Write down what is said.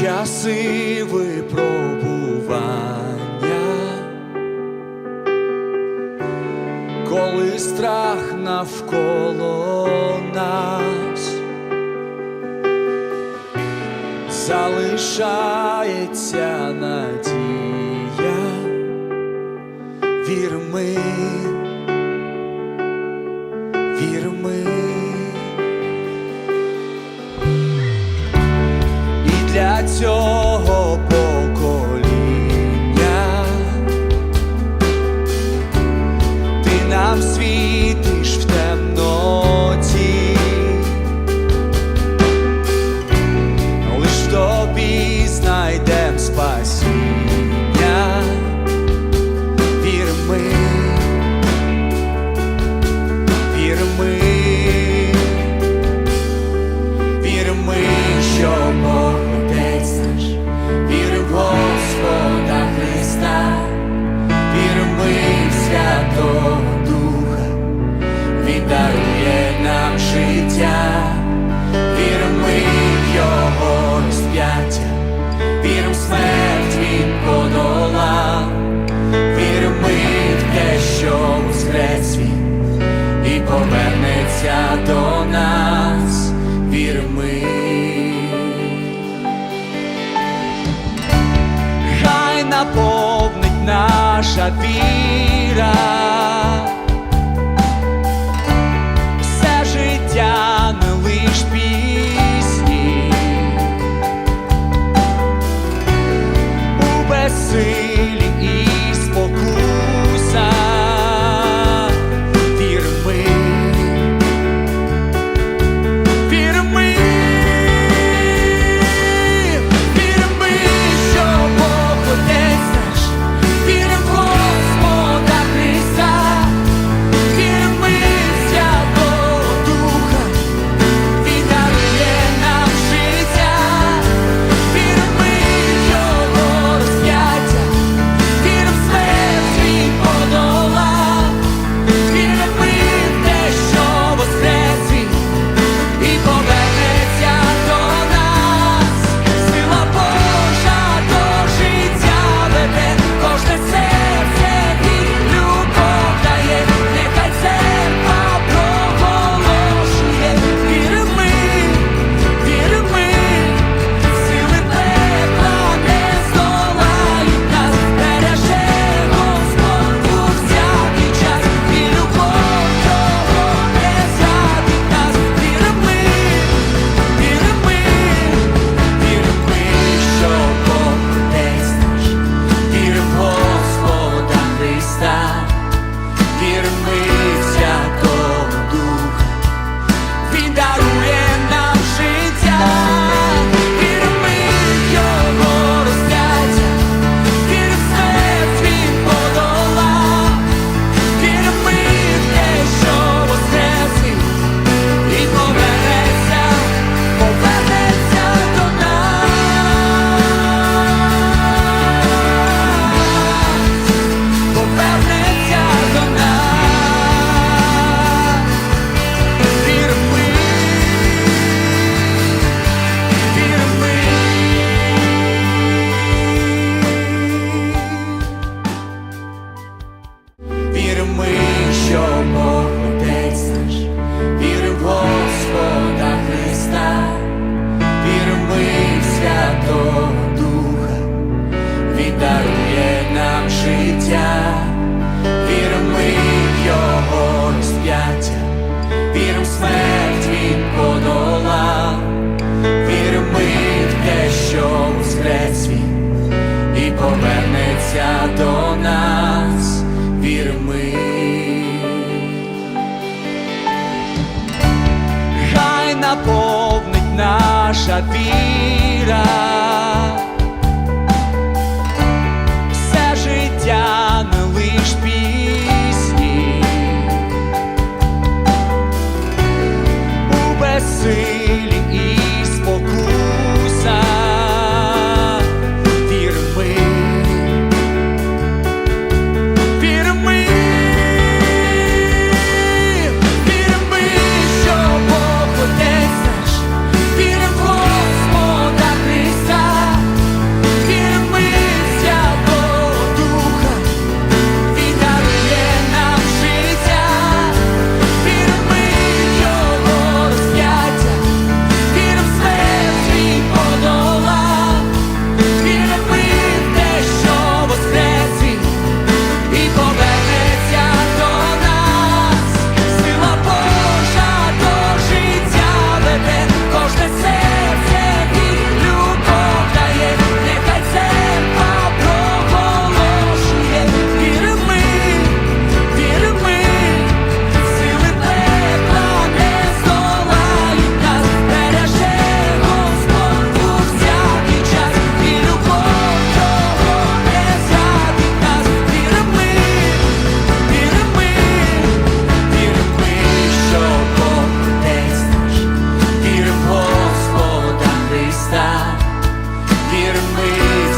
часи випробування, коли страх навколо нас залишається надія, вірми. нам життя, віримо ми в його розп'яття, віримо смерть він подолав, віримо ми в те, що воскрес він і повернеться до нас, віримо ми. Хай наповнить наша віра. дарує нам життя, віримо в його розп'яття, віримо смерть він подолав, вірми в те, що у він і повернеться до нас, вірми. Хай наповнить наша віра. oferece-lhe getting away.